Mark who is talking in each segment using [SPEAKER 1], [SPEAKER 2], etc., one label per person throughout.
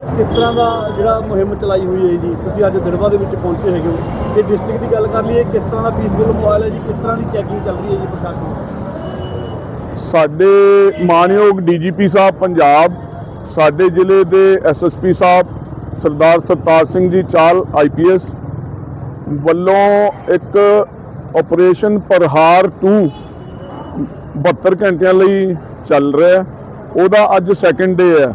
[SPEAKER 1] ਕਿਸ ਤਰ੍ਹਾਂ ਦਾ ਜਿਹੜਾ ਮੁਹਿੰਮ ਚਲਾਈ ਹੋਈ ਹੈ ਜੀ? ਤੁਸੀਂ ਅੱਜ ਦਿੜਵਾ ਦੇ ਵਿੱਚ ਪਹੁੰਚੇ ਹੈਗੇ ਹੋ। ਤੇ ਡਿਸਟ੍ਰਿਕਟ ਦੀ ਗੱਲ ਕਰ ਲਈਏ, ਕਿਸ ਤਰ੍ਹਾਂ ਦਾ ਪੀਸਫੁਲ ਮਾਹੌਲ ਹੈ ਜੀ? ਕਿਸ ਤਰ੍ਹਾਂ ਦੀ ਚੈਕਿੰਗ ਚੱਲ ਰਹੀ ਹੈ ਜੀ ਪ੍ਰਸ਼ਾਸਨ
[SPEAKER 2] ਸਾਡੇ ਮਾਨਯੋਗ ਡੀਜੀਪੀ ਸਾਹਿਬ ਪੰਜਾਬ, ਸਾਡੇ ਜ਼ਿਲ੍ਹੇ ਦੇ ਐਸਐਸਪੀ ਸਾਹਿਬ, ਸਰਦਾਰ ਸਰਤਾਜ ਸਿੰਘ ਜੀ ਚਾਲ ਆਈਪੀਐਸ ਵੱਲੋਂ ਇੱਕ ਆਪਰੇਸ਼ਨ ਪਰਹਾਰ 2 72 ਘੰਟਿਆਂ ਲਈ ਚੱਲ ਰਿਹਾ ਉਹਦਾ ਅੱਜ ਸੈਕੰਡ ਡੇ ਹੈ।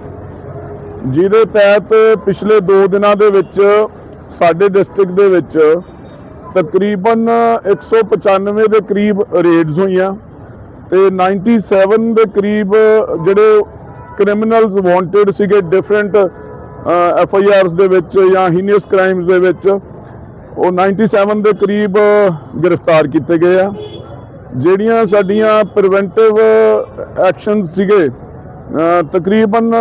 [SPEAKER 2] ਜਿਹਦੇ ਤਹਿਤ ਪਿਛਲੇ 2 ਦਿਨਾਂ ਦੇ ਵਿੱਚ ਸਾਡੇ ਡਿਸਟ੍ਰਿਕਟ ਦੇ ਵਿੱਚ ਤਕਰੀਬਨ 195 ਦੇ ਕਰੀਬ ਰੇਡਸ ਹੋਈਆਂ ਤੇ 97 ਦੇ ਕਰੀਬ ਜਿਹੜੇ ਕ੍ਰਿਮੀਨਲਸ ਵਾਂਟਡ ਸੀਗੇ ਡਿਫਰੈਂਟ ਐਫ ਆਈ ਆਰਸ ਦੇ ਵਿੱਚ ਜਾਂ ਹੀਨੀਅਸ ਕ੍ਰਾਈਮਸ ਦੇ ਵਿੱਚ, ਉਹ 97 ਦੇ ਕਰੀਬ ਗ੍ਰਿਫਤਾਰ ਕੀਤੇ ਗਏ ਆ। ਜਿਹੜੀਆਂ ਸਾਡੀਆਂ ਪ੍ਰੀਵੈਂਟਿਵ ਐਕਸ਼ਨਸ ਸੀਗੇ ਤਕਰੀਬਨ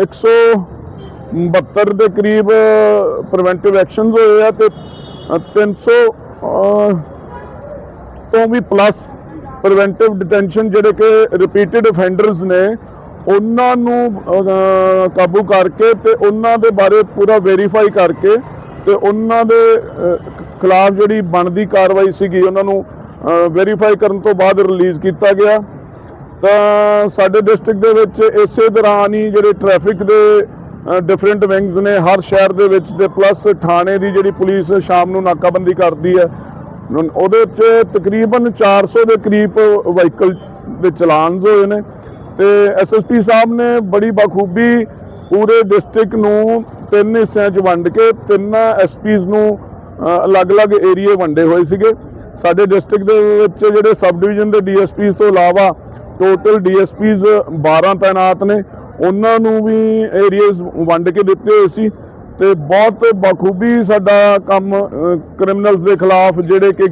[SPEAKER 2] 172 ਦੇ ਕਰੀਬ ਪ੍ਰੀਵੈਂਟਿਵ ਐਕਸ਼ਨਸ ਹੋਏ ਆ ਤੇ ਅ, 300 ਤੋਂ ਵੀ ਪਲੱਸ ਪ੍ਰੀਵੈਂਟਿਵ ਡਿਟੈਂਸ਼ਨ ਜਿਹੜੇ ਕਿ ਰਿਪੀਟਡ ਅਫੈਂਡਰਸ ਨੇ ਉਹਨਾਂ ਨੂੰ ਕਾਬੂ ਕਰਕੇ ਤੇ ਉਹਨਾਂ ਦੇ ਬਾਰੇ ਪੂਰਾ ਵੈਰੀਫਾਈ ਕਰਕੇ ਤੇ ਉਹਨਾਂ ਦੇ ਖਿਲਾਫ ਜਿਹੜੀ ਬਣਦੀ ਕਾਰਵਾਈ ਸੀਗੀ ਉਹਨਾਂ ਨੂੰ ਵੈਰੀਫਾਈ ਕਰਨ ਤੋਂ ਬਾਅਦ ਰਿਲੀਜ਼ ਕੀਤਾ ਗਿਆ। ਤਾਂ ਸਾਡੇ ਡਿਸਟ੍ਰਿਕਟ ਦੇ ਵਿੱਚ ਇਸੇ ਦੌਰਾਨ ਹੀ ਜਿਹੜੇ ਟ੍ਰੈਫਿਕ ਦੇ ਡਿਫਰੈਂਟ ਵਿੰਗਸ ਨੇ ਹਰ ਸ਼ਹਿਰ ਦੇ ਵਿੱਚ ਤੇ ਪਲੱਸ ਥਾਣੇ ਦੀ ਜਿਹੜੀ ਪੁਲਿਸ ਸ਼ਾਮ ਨੂੰ ਨਾਕਾਬੰਦੀ ਕਰਦੀ ਹੈ। ਉਹਦੇ ਵਿੱਚ ਤਕਰੀਬਨ 400 ਦੇ ਕਰੀਬ ਵਹੀਕਲ ਦੇ ਚਲਾਨਸ ਹੋਏ ਨੇ ਤੇ ਐਸਐਸਪੀ ਸਾਹਿਬ ਨੇ ਬੜੀ ਬਖੂਬੀ ਪੂਰੇ ਡਿਸਟ੍ਰਿਕਟ ਨੂੰ ਤਿੰਨ ਹਿੱਸਿਆਂ 'ਚ ਵੰਡ ਕੇ ਤਿੰਨ ਐਸਪੀਜ਼ ਨੂੰ ਅਲੱਗ-ਅਲੱਗ ਏਰੀਏ ਵੰਡੇ ਹੋਏ ਸੀਗੇ। ਸਾਡੇ ਡਿਸਟ੍ਰਿਕਟ ਦੇ ਵਿੱਚ ਜਿਹੜੇ ਸਬ ਡਿਵੀਜ਼ਨ ਦੇ ਡੀਐਸਪੀਜ਼ ਤੋਂ ਇਲਾਵਾ ਟੋਟਲ ਡੀਐਸਪੀਜ਼ 12 ਤਾਇਨਾਤ ਨੇ। ਉਹਨਾਂ ਨੂੰ ਵੀ ਏਰੀਆਜ਼ ਵੰਡ ਕੇ ਦਿੱਤੇ ਹੋਏ ਸੀ ਤੇ ਬਹੁਤ ਬਖੂਬੀ ਸਾਡਾ ਕੰਮ ਕ੍ਰਿਮੀਨਲਸ ਦੇ ਖਿਲਾਫ ਜਿਹੜੇ ਕਿ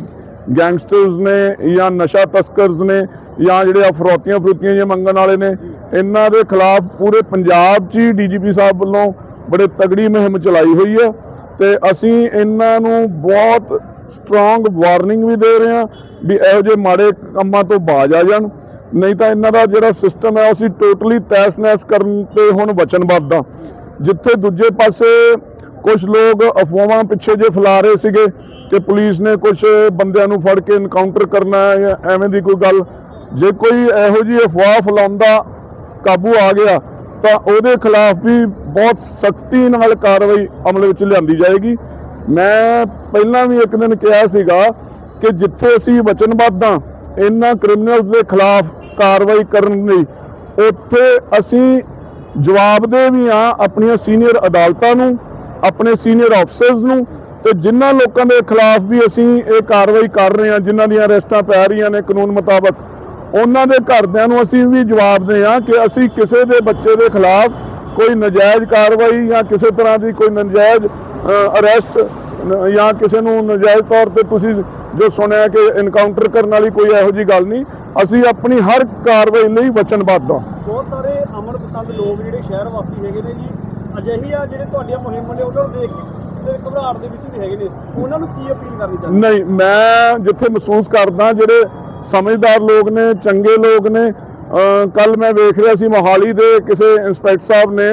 [SPEAKER 2] ਗੈਂਗਸਟਰਸ ਨੇ ਜਾਂ ਨਸ਼ਾ ਤਸਕਰਸ ਨੇ ਜਾਂ ਜਿਹੜੇ ਅਫਰੋਤੀਆਂ ਫਰੂਤੀਆਂ ਜੇ ਮੰਗਣ ਵਾਲੇ ਨੇ, ਇਹਨਾਂ ਦੇ ਖਿਲਾਫ ਪੂਰੇ ਪੰਜਾਬ 'ਚ ਹੀ ਡੀਜੀਪੀ ਸਾਹਿਬ ਵੱਲੋਂ ਬੜੇ ਤਗੜੀ ਮੁਹਿੰਮ ਚਲਾਈ ਹੋਈ ਹੈ ਤੇ ਅਸੀਂ ਇਹਨਾਂ ਨੂੰ ਬਹੁਤ ਸਟਰੋਂਗ ਵਾਰਨਿੰਗ ਵੀ ਦੇ ਰਹੇ ਹਾਂ ਵੀ ਇਹੋ ਜਿਹੇ ਮਾੜੇ ਕੰਮਾਂ ਤੋਂ ਬਾਜ਼ ਆ ਜਾਣ। ਨਹੀਂ ਤਾਂ ਇਹਨਾਂ ਦਾ ਜਿਹੜਾ ਸਿਸਟਮ ਹੈ ਅਸੀਂ ਟੋਟਲੀ ਤੈਸ-ਨੈਸ ਕਰਨ ਤੇ ਹੁਣ ਵਚਨਬੱਧ ਹਾਂ। ਜਿੱਥੇ ਦੂਜੇ ਪਾਸੇ ਕੁਝ ਲੋਕ ਅਫਵਾਹਾਂ ਪਿੱਛੇ ਜੇ ਫੈਲਾ ਰਹੇ ਸੀਗੇ ਕਿ ਪੁਲਿਸ ਨੇ ਕੁਝ ਬੰਦਿਆਂ ਨੂੰ ਫੜ ਕੇ ਇਨਕਾਊਂਟਰ ਕਰਨਾ ਹੈ ਜਾਂ ਐਵੇਂ ਦੀ ਕੋਈ ਗੱਲ, ਜੇ ਕੋਈ ਇਹੋ ਜਿਹੀ ਅਫਵਾਹ ਫੈਲਾਉਂਦਾ, ਕਾਬੂ ਆ ਗਿਆ, ਤਾਂ ਉਹਦੇ ਖਿਲਾਫ ਵੀ ਬਹੁਤ ਸਖਤੀ ਨਾਲ ਕਾਰਵਾਈ ਅਮਲ ਵਿੱਚ ਲਿਆਂਦੀ ਜਾਏਗੀ। ਮੈਂ ਪਹਿਲਾਂ ਵੀ ਇੱਕ ਦਿਨ ਕਿਹਾ ਸੀਗਾ ਕਿ ਜਿੱਥੇ ਅਸੀਂ ਵਚਨਬੱਧ ਹਾਂ, ਇਹਨਾਂ ਕ੍ਰਿਮੀਨਲਸ ਦੇ ਖਿਲਾਫ ਕਾਰਵਾਈ ਕਰਨ ਲਈ। ਉੱਥੇ ਅਸੀਂ ਜਵਾਬਦੇ ਵੀ ਆ ਆਪਣੀਆਂ ਸੀਨੀਅਰ ਅਦਾਲਤਾਂ ਨੂੰ, ਆਪਣੇ ਸੀਨੀਅਰ ਆਫਸਰਸ ਨੂੰ ਤੇ ਜਿਨ੍ਹਾਂ ਲੋਕਾਂ ਦੇ ਖਿਲਾਫ ਵੀ ਅਸੀਂ ਇਹ ਕਾਰਵਾਈ ਕਰ ਰਹੇ ਹਾਂ, ਜਿਨ੍ਹਾਂ ਦੀਆਂ ਅਰੈਸਟਾਂ ਪੈ ਰਹੀਆਂ ਨੇ ਕਾਨੂੰਨ ਮੁਤਾਬਕ, ਉਹਨਾਂ ਦੇ ਘਰਦਿਆਂ ਨੂੰ ਅਸੀਂ ਵੀ ਜਵਾਬ ਦੇ ਹਾਂ ਕਿ ਅਸੀਂ ਕਿਸੇ ਦੇ ਬੱਚੇ ਦੇ ਖਿਲਾਫ ਕੋਈ ਨਜਾਇਜ਼ ਕਾਰਵਾਈ ਜਾਂ ਕਿਸੇ ਤਰ੍ਹਾਂ ਦੀ ਕੋਈ ਨਜਾਇਜ਼ ਅਰੈਸਟ ਜਾਂ ਕਿਸੇ ਨੂੰ ਨਜਾਇਜ਼ ਤੌਰ ਤੇ ਤੁਸੀਂ ਜੋ ਸੁਣਿਆ ਕਿ ਇਨਕਾਊਂਟਰ ਕਰਨ ਵਾਲੀ ਕੋਈ ਇਹੋ ਜੀ ਗੱਲ ਨਹੀਂ ਅਸੀਂ ਆਪਣੀ ਹਰ ਕਾਰਵਾਈ ਲਈ ਵਚਨਬੱਧ ਹਾਂ।
[SPEAKER 1] ਬਹੁਤ ਸਾਰੇ ਅਮਨ ਪਸੰਦ ਲੋਕ ਜਿਹੜੇ ਸ਼ਹਿਰ ਵਾਸੀ ਹੈਗੇ ਨੇ ਜੀ ਅਜਿਹੀ ਆ ਜਿਹੜੇ ਤੁਹਾਡੀਆਂ ਮੁਹਿੰਮ ਨੇ ਉਹਨਾਂ ਨੂੰ ਦੇਖ ਕੇ ਘਬਰਾਹਟ ਦੇ ਵਿੱਚ ਵੀ ਹੈਗੇ ਨੇ। ਉਹਨਾਂ ਨੂੰ ਕੀ ਅਪੀਲ ਕਰਨੀ ਚਾਹੀਦੀ?
[SPEAKER 2] ਨਹੀਂ ਮੈਂ ਜਿੱਥੇ ਮਹਿਸੂਸ ਕਰਦਾ ਜਿਹੜੇ ਸਮਝਦਾਰ ਲੋਕ ਨੇ ਚੰਗੇ ਲੋਕ ਨੇ ਕੱਲ ਮੈਂ ਵੇਖ ਰਿਹਾ ਸੀ ਮੋਹਾਲੀ ਦੇ ਕਿਸੇ ਇੰਸਪੈਕਟਰ ਸਾਹਿਬ ਨੇ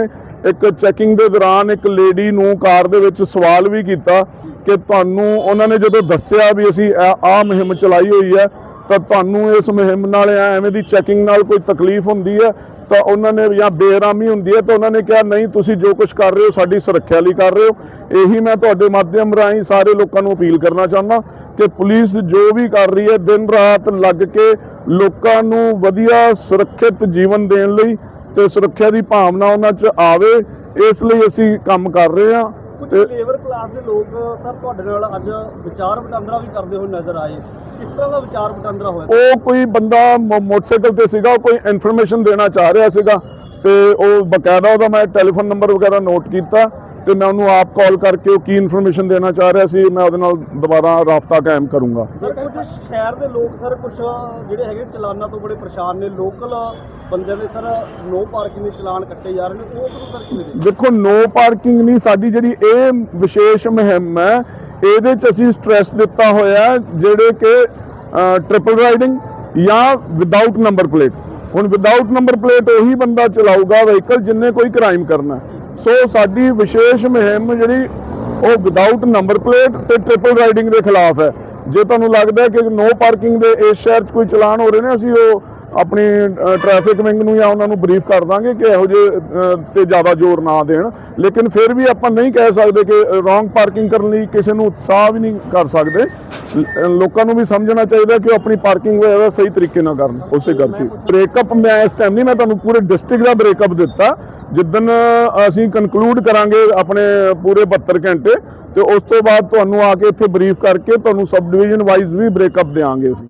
[SPEAKER 2] ਇੱਕ ਚੈਕਿੰਗ ਦੇ ਦੌਰਾਨ ਇੱਕ ਲੇਡੀ ਨੂੰ ਕਾਰ ਦੇ ਵਿੱਚ ਸਵਾਲ ਵੀ ਕੀਤਾ ਕਿ ਤੁਹਾਨੂੰ ਉਹਨਾਂ ਨੇ ਜਦੋਂ ਦੱਸਿਆ ਵੀ ਅਸੀਂ ਆਹ ਮੁਹਿੰਮ ਚਲਾਈ ਹੋਈ ਹੈ ਤਾਂ ਤੁਹਾਨੂੰ ਇਸ ਮੁਹਿੰਮ ਨਾਲ ਜਾਂ ਐਵੇਂ ਦੀ ਚੈਕਿੰਗ ਨਾਲ ਕੋਈ ਤਕਲੀਫ ਹੁੰਦੀ ਹੈ? ਤਾਂ ਉਹਨਾਂ ਨੇ ਜਾਂ ਬੇਰਾਮੀ ਹੁੰਦੀ ਹੈ, ਤਾਂ ਉਹਨਾਂ ਨੇ ਕਿਹਾ, ਨਹੀਂ, ਤੁਸੀਂ ਜੋ ਕੁਝ ਕਰ ਰਹੇ ਹੋ, ਸਾਡੀ ਸੁਰੱਖਿਆ ਲਈ ਕਰ ਰਹੇ ਹੋ। ਇਹੀ ਮੈਂ ਤੁਹਾਡੇ ਮਾਧਿਅਮ ਰਾਹੀਂ ਸਾਰੇ ਲੋਕਾਂ ਨੂੰ ਅਪੀਲ ਕਰਨਾ ਚਾਹੁੰਦਾ ਕਿ ਪੁਲਿਸ ਜੋ ਵੀ ਕਰ ਰਹੀ ਹੈ, ਦਿਨ ਰਾਤ ਲੱਗ ਕੇ ਲੋਕਾਂ ਨੂੰ ਵਧੀਆ ਸੁਰੱਖਿਅਤ ਜੀਵਨ ਦੇਣ ਲਈ ਤੇ ਸੁਰੱਖਿਆ ਦੀ ਭਾਵਨਾ ਉਹਨਾਂ 'ਚ ਆਵੇ, ਇਸ ਲਈ ਅਸੀਂ ਕੰਮ ਕਰ ਰਹੇ ਹਾਂ।
[SPEAKER 1] ਕੁਝ ਲੇਬਰ ਕਲਾਸ ਦੇ ਲੋਕ ਸਰ ਤੁਹਾਡੇ ਨਾਲ ਅੱਜ ਵਿਚਾਰ ਵਟਾਂਦਰਾ ਵੀ ਕਰਦੇ ਹੋਏ ਨਜ਼ਰ ਆਏ। ਕਿਸ ਤਰ੍ਹਾਂ ਦਾ ਵਿਚਾਰ ਵਟਾਂਦਰਾ ਹੋਇਆ?
[SPEAKER 2] ਉਹ ਕੋਈ ਬੰਦਾ ਮੋਟਰਸਾਈਕਲ ਤੇ ਸੀਗਾ, ਕੋਈ ਇਨਫੋਰਮੇਸ਼ਨ ਦੇਣਾ ਚਾਹ ਰਿਹਾ ਸੀਗਾ ਤੇ ਉਹ ਬਕਾਇਦਾ ਉਹਦਾ ਮੈਂ ਟੈਲੀਫੋਨ ਨੰਬਰ ਵਗੈਰਾ ਨੋਟ ਕੀਤਾ। ਤੇ ਮੈਂ ਉਹਨੂੰ ਆਪ ਕਾਲ ਕਰਕੇ ਉਹ ਕੀ ਇਨਫੋਰਮੇਸ਼ਨ ਦੇਣਾ ਚਾਹ ਰਿਹਾ ਸੀ ਮੈਂ ਉਹਦੇ ਨਾਲ ਦੁਬਾਰਾ ਰਾਬਤਾ ਕਾਇਮ ਕਰੂੰਗਾ।
[SPEAKER 1] ਸਰ ਕੁਝ ਸ਼ਹਿਰ ਦੇ ਲੋਕ ਸਰ ਕੁਝ ਜਿਹੜੇ ਹੈਗੇ ਚਲਾਨਾਂ ਤੋਂ ਬੜੇ ਪਰੇਸ਼ਾਨ ਨੇ ਲੋਕਲ ਬੰਦੇ ਦੇ ਸਰ ਨੋ ਪਾਰਕਿੰਗ ਦੇ ਚਲਾਨ ਕੱਟੇ ਜਾ ਰਹੇ ਨੇ ਉਹ ਨੂੰ ਸਰ ਕਿਵੇਂ ਦੇ
[SPEAKER 2] ਦੇਖੋ ਨੋ ਪਾਰਕਿੰਗ ਨਹੀਂ ਸਾਡੀ ਜਿਹੜੀ ਇਹ ਵਿਸ਼ੇਸ਼ ਮੁਹਿੰਮ ਹੈ ਇਹਦੇ ਚ ਅਸੀਂ ਸਟ੍ਰੈਸ ਦਿੱਤਾ ਹੋਇਆ ਜਿਹੜੇ ਕਿ ਟ੍ਰਿਪਲ ਰਾਈਡਿੰਗ ਜਾਂ ਵਿਦਆਊਟ ਨੰਬਰ ਪਲੇਟ ਹੁਣ ਵਿਦਆਊਟ ਨੰਬਰ ਪਲੇਟ ਉਹੀ ਬੰਦਾ ਚਲਾਊਗਾ ਵਹੀਕਲ ਜਿੰਨੇ ਕੋਈ ਕ੍ਰਾਈਮ ਕਰਨਾ। ਸੋ ਸਾਡੀ ਵਿਸ਼ੇਸ਼ ਮੁਹਿੰਮ ਜਿਹੜੀ, ਉਹ ਵਿਦਆਊਟ ਨੰਬਰ ਪਲੇਟ ਤੇ ਟ੍ਰਿਪਲ ਰਾਈਡਿੰਗ ਦੇ ਖਿਲਾਫ ਹੈ। ਜੇ ਤੁਹਾਨੂੰ ਲੱਗਦਾ ਹੈ ਕਿ ਨੋ ਪਾਰਕਿੰਗ ਦੇ ਇਸ ਸ਼ਹਿਰ 'ਚ ਕੋਈ ਚਲਾਨ ਹੋ ਰਹੇ ਨੇ, ਅਸੀਂ ਉਹ ਆਪਣੀ ਟ੍ਰੈਫਿਕ ਵਿੰਗ ਨੂੰ ਜਾਂ ਉਹਨਾਂ ਨੂੰ ਬਰੀਫ ਕਰ ਦਾਂਗੇ ਕਿ ਇਹੋ ਜਿਹੇ ਤੇ ਜ਼ਿਆਦਾ ਜ਼ੋਰ ਨਾ ਦੇਣ। ਲੇਕਿਨ ਫਿਰ ਵੀ ਆਪਾਂ ਨਹੀਂ ਕਹਿ ਸਕਦੇ ਕਿ ਰੋਂਗ ਪਾਰਕਿੰਗ ਕਰਨ ਲਈ ਕਿਸੇ ਨੂੰ ਉਤਸ਼ਾਹ ਵੀ ਨਹੀਂ ਕਰ ਸਕਦੇ। ਲੋਕਾਂ ਨੂੰ ਵੀ ਸਮਝਣਾ ਚਾਹੀਦਾ ਕਿ ਉਹ ਆਪਣੀ ਪਾਰਕਿੰਗ ਵਗੈਰਾ ਸਹੀ ਤਰੀਕੇ ਨਾਲ ਕਰਨ। ਉਸੇ ਕਰਕੇ ਬ੍ਰੇਕਅਪ ਮੈਂ ਇਸ ਟਾਈਮ ਨਹੀਂ, ਮੈਂ ਤੁਹਾਨੂੰ ਪੂਰੇ ਡਿਸਟ੍ਰਿਕਟ ਦਾ ਬ੍ਰੇਕਅਪ ਦਿੱਤਾ। ਜਿੱਦਨ ਅਸੀਂ ਕਨਕਲੂਡ ਕਰਾਂਗੇ ਆਪਣੇ ਪੂਰੇ 72 ਘੰਟੇ, ਤੇ ਉਸ ਤੋਂ ਬਾਅਦ ਤੁਹਾਨੂੰ ਆ ਕੇ ਇੱਥੇ ਬਰੀਫ ਕਰਕੇ ਤੁਹਾਨੂੰ ਸਬ ਡਿਵੀਜ਼ਨ ਵਾਈਜ਼ ਵੀ ਬ੍ਰੇਕਅਪ ਦੇਵਾਂਗੇ ਅਸੀਂ।